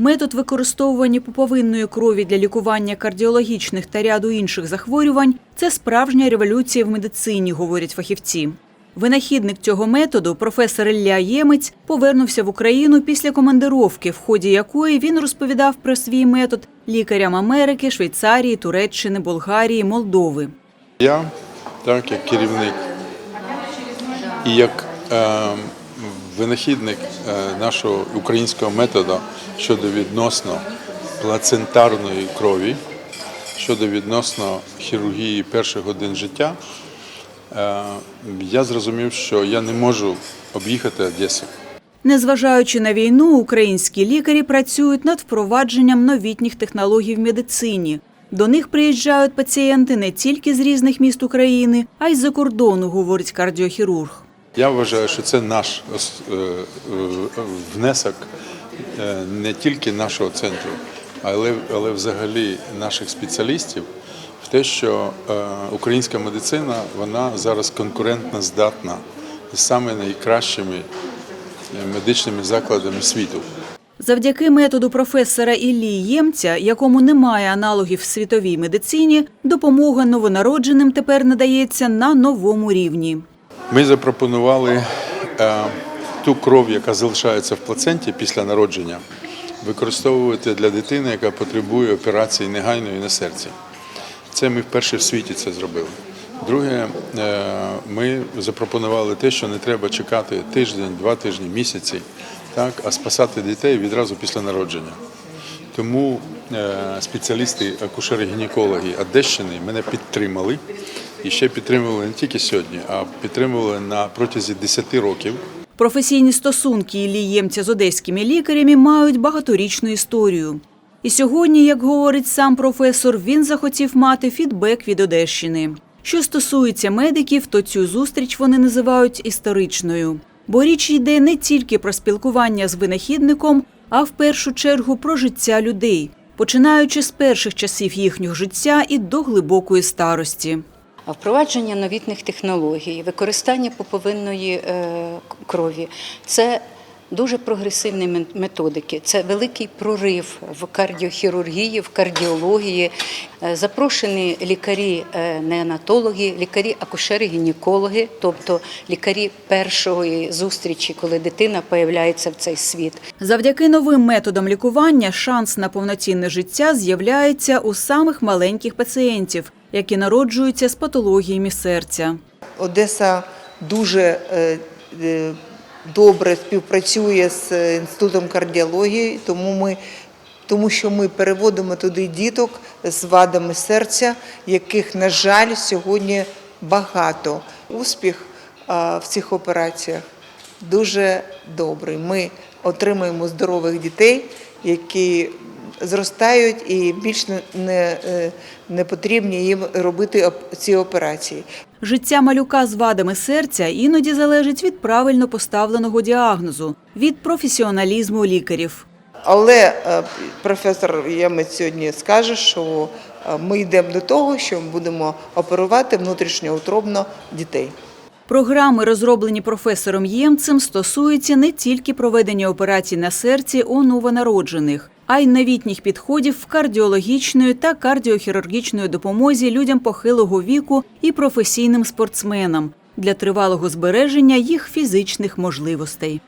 Метод використовування пуповинної крові для лікування кардіологічних та ряду інших захворювань це справжня революція в медицині, говорять фахівці. Винахідник цього методу, професор Ілля Ємець, повернувся в Україну після командировки, в ході якої він розповідав про свій метод лікарям Америки, Швейцарії, Туреччини, Болгарії, Молдови. Я, так як керівник і як е, винахідник е, нашого українського методу щодо відносно плацентарної крові, щодо відносно хірургії перших годин життя, е, я зрозумів, що я не можу об'їхати Одесу. Незважаючи на війну, українські лікарі працюють над впровадженням новітніх технологій в медицині. До них приїжджають пацієнти не тільки з різних міст України, а й з-за кордону, говорить кардіохірург. Я вважаю, що це наш е, внесок е, не тільки нашого центру, але, але взагалі наших спеціалістів в те, що е, українська медицина вона зараз конкурентно здатна з саме найкращими медичними закладами світу. Завдяки методу професора Іллі Ємця, якому немає аналогів в світовій медицині, допомога новонародженим тепер надається на новому рівні. Ми запропонували е, ту кров, яка залишається в плаценті після народження, використовувати для дитини, яка потребує операції негайної на серці. Це ми вперше в світі це зробили. Друге, е, ми запропонували те, що не треба чекати тиждень, два тижні, місяці, так, а спасати дітей відразу після народження. Тому е, спеціалісти, акушери-гінекологи Одещини мене підтримали і ще підтримували не тільки сьогодні, а підтримували на протязі 10 років. Професійні стосунки Іллі Ємця з одеськими лікарями мають багаторічну історію. І сьогодні, як говорить сам професор, він захотів мати фідбек від Одещини. Що стосується медиків, то цю зустріч вони називають історичною. Бо річ йде не тільки про спілкування з винахідником, а в першу чергу про життя людей, починаючи з перших часів їхнього життя і до глибокої старості. Впровадження новітних технологій, використання пуповинної е, крові це дуже прогресивні методики. Це великий прорив в кардіохірургії, в кардіології. Е, Запрошені лікарі е, неонатологи, лікарі акушери-гінекологи, тобто лікарі першої зустрічі, коли дитина появляється в цей світ. Завдяки новим методам лікування шанс на повноцінне життя з'являється у самих маленьких пацієнтів, які народжуються з патологіями серця. Одеса дуже е, е, добре співпрацює з інститутом кардіології, тому ми. Тому що ми переводимо туди діток з вадами серця, яких, на жаль, сьогодні багато. Успіх в цих операціях дуже добрий. Ми отримуємо здорових дітей, які зростають і більш не, не, е, потрібні їм робити ці операції. Життя малюка з вадами серця іноді залежить від правильно поставленого діагнозу, від професіоналізму лікарів. Але е, професор Ємець сьогодні скаже, що е, ми йдемо до того, що ми будемо оперувати внутрішньоутробно дітей. Програми, розроблені професором Ємцем, стосуються не тільки проведення операцій на серці у новонароджених, а й новітніх підходів в кардіологічної та кардіохірургічної допомозі людям похилого віку і професійним спортсменам для тривалого збереження їх фізичних можливостей.